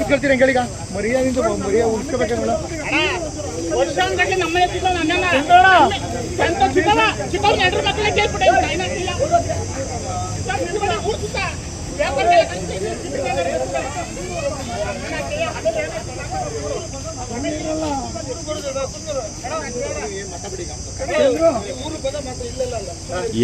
ಕೇಳ್ತೀರಿ ಹೆಂಗೀಗ ಮರ್ಯಾದಿಂದ ಮರ್ಯಾದ ಉಳಿಸ್ಕೋಬೇಕಲ್ಲ ವರ್ಷ ಅಂಗಟ್ಲೆ ನಮ್ಮನೆ ಚಿಕ್ಕ ನನ್ನ ಎಂತ ಚಿಕ್ಕವ ಚಿಕ್ಕವ್ ನೆಂಟ್ರ ಮಕ್ಕಳಿಗೆ ಕೇಳ್ಬಿಟ್ಟೆ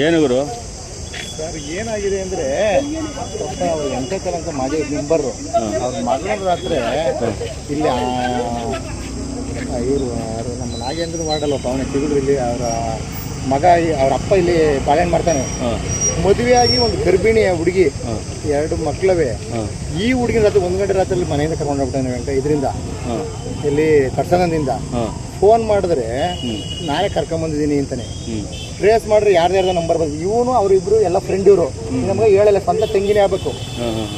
ಏನು ಗುರು? ಸರ್ ಏನಾಗಿದೆ ಅಂದ್ರೆ ಎಂಟೇ ಅವ್ರು ಎಂಟಕಲ್ ಅಂತ ಮಾಜಿ ಮೆಂಬರು. ಅವ್ರ ಮಗಳ ರಾತ್ರಿ ಇಲ್ಲಿ ಇವರು ನಮ್ಮ ನಾಗೇಂದ್ರ ಮಾಡಲ್ಲ ಪವನ ಸಿಗುದ್ರು ಇಲ್ಲಿ ಅವರ ಮಗ ಅವ್ರ ಅಪ್ಪ ಇಲ್ಲಿ ಬಾಳೆಹಣ್ಣು ಮಾಡ್ತಾನೆ. ಮದುವೆಯಾಗಿ ಒಂದು ಗರ್ಭಿಣಿ ಹುಡುಗಿ ಎರಡು ಮಕ್ಕಳವೇ ಈ ಹುಡುಗಿನ ರಾತ್ರಿ ಒಂದು ಗಂಟೆ ರಾತ್ರಿ ಮನೆಯಿಂದ ಕರ್ಕೊಂಡು ವೆಂಕಟ ಇದರಿಂದ. ಇಲ್ಲಿ ಕರ್ಸನದಿಂದ ಹಾಂ. ಫೋನ್ ಮಾಡಿದ್ರೆ ನಾಳೆ ನಾನೇ ಕರ್ಕೊಂಬಂದಿದ್ದೀನಿ ಅಂತಾನೆ. ಟ್ರೇಸ್ ಮಾಡ್ರೆ ಯಾರ್ದಾರ್ದ ನಂಬರ್ ಬಂದು ಇವನು ಅವರಿಬ್ರು ಎಲ್ಲ ಫ್ರೆಂಡ್ ಇವರು. ನಮಗೆ ಹೇಳಲ್ಲ ಸ್ವಂತ ತೆಂಗಿನೇ ಆಗ್ಬೇಕು.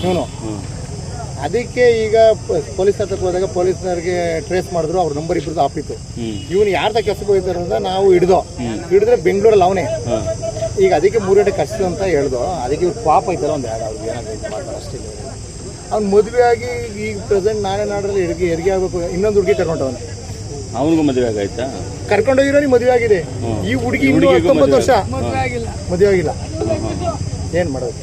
ಇವನು. ಅದಕ್ಕೆ ಈಗ ಪೊಲೀಸ್ ಹತ್ರಕ್ಕೆ ಹೋದಾಗ ಪೊಲೀಸ್ನವ್ರಿಗೆ ಟ್ರೇಸ್ ಮಾಡಿದ್ರು ಅವ್ರ ನಂಬರ್ ಇಬ್ಬರದ್ದು ಆಪಿತ್ತು ಇವನು ಯಾರ್ದ ಕೆಲಸಕ್ಕೆ ಹೋಗಿದ್ದಾರೆ ಅಂತ ನಾವು ಹಿಡ್ದೋ. ಹಿಡಿದ್ರೆ ಬೆಂಗಳೂರಲ್ಲಿ ಅವನೇ. ಈಗ ಅದಕ್ಕೆ ಮೂರು ಗಂಟೆ ಕಷ್ಟ ಅಂತ ಹೇಳ್ದು ಅದಕ್ಕೆ ಇವ್ರು ಪಾಪ ಐತಲ್ಲ ಒಂದು ಯಾರು ಅವ್ರಿಗೆ ಏನಾದ್ರು ಅಷ್ಟೇ. ಅವ್ನು ಮದುವೆ ಆಗಿ ಈಗ ಪ್ರೆಸೆಂಟ್ ನಾನೇ ನಾಡ್ರಲ್ಲಿ ಹೆರಿಗೆ ಹೆರಿಗೆ ಆಗಬೇಕು. ಇನ್ನೊಂದು ಹುಡುಗಿ ಕರ್ಕೊಂಡವನು ಅವನಿಗೂ ಮದುವೆ ಆಗಾಯ್ತಾ? ಕರ್ಕೊಂಡೋಗಿರೋನಿಗೆ ಮದುವೆ ಆಗಿದೆ. ಹ್ಮ್. ಈ ಹುಡುಗಿ ಈ ಇನ್ನೂ ಹುಡುಗಿಗೂ ಹತ್ತೊಂಬತ್ತು ವರ್ಷ. ಮದುವೆ ಮದುವೆ ಆಗಿಲ್ಲ. ಏನ್ ಮಾಡೋದು?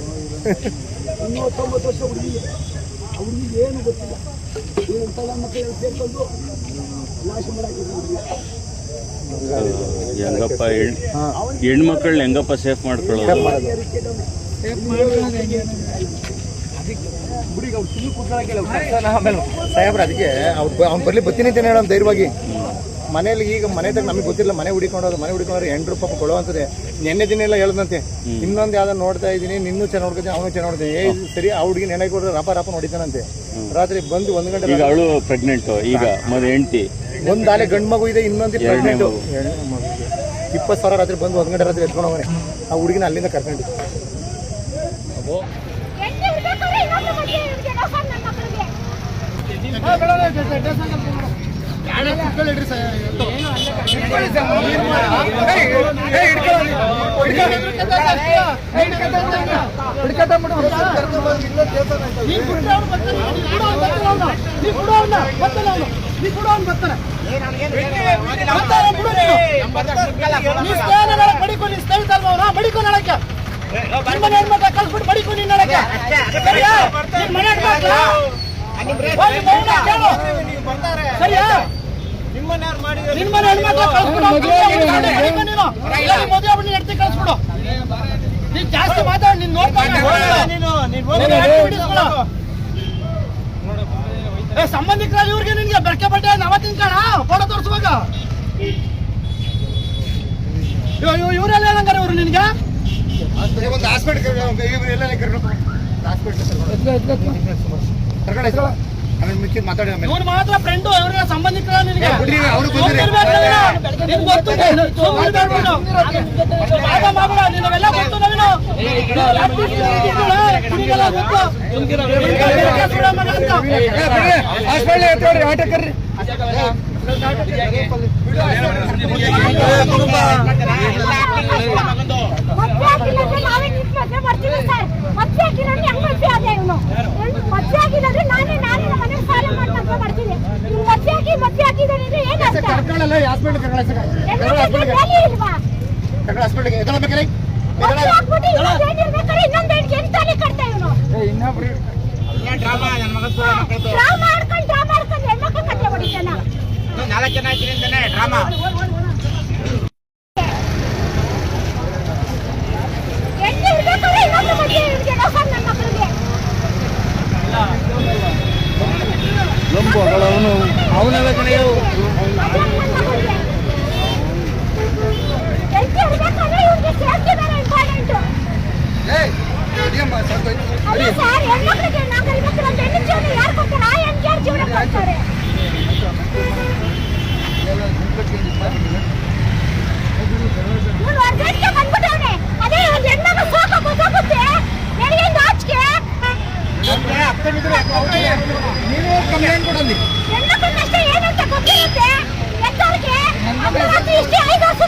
ಹೆಂಗಪ್ಪ ಹೆಣ್ ಹೆಣ್ಮಕ್ಳನ್ನ ಹೆಂಗಪ್ಪ ಸೇಫ್ ಮಾಡ್ಕೊಳ್ಳೋದು? ಸಾಹೇಬ್ರ ಅದಕ್ಕೆ ಅವ್ರು ಅವ್ನು ಬರ್ಲಿ ಬರ್ತೀನಿ ಅಂತ ಹೇಳೋಣ ಧೈರ್ಯವಾಗಿ. ಮನೇಲಿ ಈಗ ಮನೆ ತಗ ನಮಗೆ ಗೊತ್ತಿಲ್ಲ ಮನೆ ಹುಡಿಕೊಂಡೋದು ಮನೆ ಹುಡುಕೊಂಡ್ರೆ ಎಂಟು ರೂಪಾಯಿ ಕೊಡುವಂತದೆ ಅಂತದೆ ನೆನ್ನೆ ದಿನ ಎಲ್ಲ ಹೇಳ್ದಂತೆ ಇನ್ನೊಂದು ಯಾವ್ದೋ ನೋಡ್ತಾ ಇದ್ದೀನಿ ನಿನ್ನೂ ಚೆನ್ನಾಗಿ ನೋಡ್ಕೊತೀನಿ ಅವನು ಚೆನ್ನಾಗಿ ನೋಡ್ತೀನಿ ಏ ಸರಿ ಆ ಹುಡುಗಿ ನೆನೆ ಕೊಡ್ರೆ ರಾಪ ರಾಪ ನೋಡಿದ್ದಾನಂತೆ. ರಾತ್ರಿ ಬಂದು ಒಂದು ಗಂಟೆ ಈಗ ಅವಳು ಪ್ರೆಗ್ನೆಂಟು ಈಗ ಮದುವೆ ಹೆಂಡ್ತಿ. ಒಂದು ಆಲೆ ಗಂಡು ಮಗು ಇದೆ ಇನ್ನೊಂದು ಪ್ರೆಗ್ನೆಂಟ್ ಇಪ್ಪತ್ತು ಸಾವಿರ ರಾತ್ರಿ ಬಂದು ಒಂದು ಗಂಟೆ ರಾತ್ರಿ ಎತ್ಕೊಂಡು ಹೋಗನೆ ಆ ಹುಡುಗಿನ ಅಲ್ಲಿಂದ ಕರ್ಕೊಂಡು. ಎಣ್ಣೆ ಇರ್ಬೇಕಾದ್ರೆ ಇನ್ನೊಂದು ಮದುವೆ ಇವ್ರಿಗೆ ನಾವು ಸಣ್ಣ ಮಕ್ಕಳಿಗೆ ಜಾಸ್ತಿ ಮಾತಾಡಿ ನೀನ್ ನೋಡ್ತಾ ಸಂಬಂಧಿಕರಲ್ಲಿ ಇವ್ರಿಗೆ ನಿನ್ಗೆ ಬೆಳಕೆ ಬಟ್ಟೆ ಅವತ್ತಿನ ಕಾಣ ಫೋಟೋ ತೋರಿಸುವಾಗ. ಇವರೆಲ್ಲ ಏನಂಗಾರೆ ಇವ್ರು ನಿನ್ಗೆ? ಒಂದು ಹಾಸ್ಪಿಟಲ್ ಕರ್ಕೊಂಡು ಆಮೇಲೆ ಮಿಕ್ಕಿದ್ ಮಾತಾಡಿ ಆಮೇಲೆ ಇವ್ರು ಮಾತ್ರ ಫ್ರೆಂಡು ಇವ್ರಿಗೆ ಸಂಬಂಧಿಕರ ನಿನಗೆ ಬಿಡ್ರಿ, ಅವ್ರು ಬಂದಿರಿ. ನಿನ್ಗೆ ಗೊತ್ತು ಸುಮ್ನೆ ಇರ್ಬೇಡ್ಬಿಡು. ಮಾಡ ಮಾಡ್ಬೇಡ, ನಿನಗೆಲ್ಲ ಗೊತ್ತು ನವೀನು. ನಿನಗೆಲ್ಲ ಗೊತ್ತು. ಸುಳ್ಳ ಮಗ ಅಂತ. ಹಾಸ್ಪಿಟಲ್ ಎತ್ತವ್ರಿ ಆಟ ಕರ್ರಿ ಮದ್ವೆ ಆಗಿಲ್ಲಂದ್ರೆ ನಾವೇ ನಿಂತು ಮದ್ವೆ ಮಾಡ್ತೀವಿ ಸರ್ ಮತ್ತೆ ಆಗಿಲ್ಲಂದ್ರೆ ಹೆಂಗ್ ಮದ್ವೆ ಆದ ಇವನು ಮದ್ವೆ ಆಗಿಲ್ಲಂದ್ರೆ ನಾನೇ ನಾನೇ ನಮ್ಮ ಮನೆ ಸಾಲ ಮಾಡಿ ಮದ್ವೆ ಮಾಡ್ತೀನಿ ಇವ್ನು ಮದ್ವೆ ಆಗಿ ಮದ್ವೆ ಆಗಿದ್ದಾನೆ ಅಂದ್ರೆ ಏನ್ ಅರ್ಥ ಕರ್ಕೊಳ್ಳಲ್ಲ ಹಾಸ್ಪಿಟಲ್ ಕರ್ಕೊಳ್ಳ ಹೆಣ್ಮಕ್ಳಿಗೆ ಬೆಲೆ ಇಲ್ವಾ ಕರ್ಕೊಳ್ಳ ಹಾಸ್ಪಿಟಲ್ಗೆ ಎತ್ತಬೇಕಲ್ಲ ಮದ್ವೆ ಆಗ್ಬಿಟ್ಟು ಇನ್ನೊಂದು ಹೆಣ್ಣು ಇರ್ಬೇಕಾದ್ರೆ ಇನ್ನೊಂದು ಹೆಣ್ಣಿಗೆ ಎಂತಾನೆ ಕಟ್ತಾ ಇವನು ಡ್ರಾಮಾ ಆಡ್ಕೊಂಡು ಡ್ರಾಮಾ ಆಡ್ಕೊಂಡು ಹೆಣ್ಮಕ್ಳು ಕತ್ತೆ ಹೊಡಿತಾನ ನಾಲ್ಕು ಜನ ಅಂತಾನೆ ಡ್ರಾಮಾ ಸಣ್ಣ ಮಕ್ಕಳಿಗೆ. ಅವನೆಲ್ಲ ಹೆಣ್ಣು ನೀವು ಕಂಪ್ಲೇಂಟ್ ಕೊಡಲಿ. ಇಷ್ಟೇ ಐದು ಕಷ್ಟ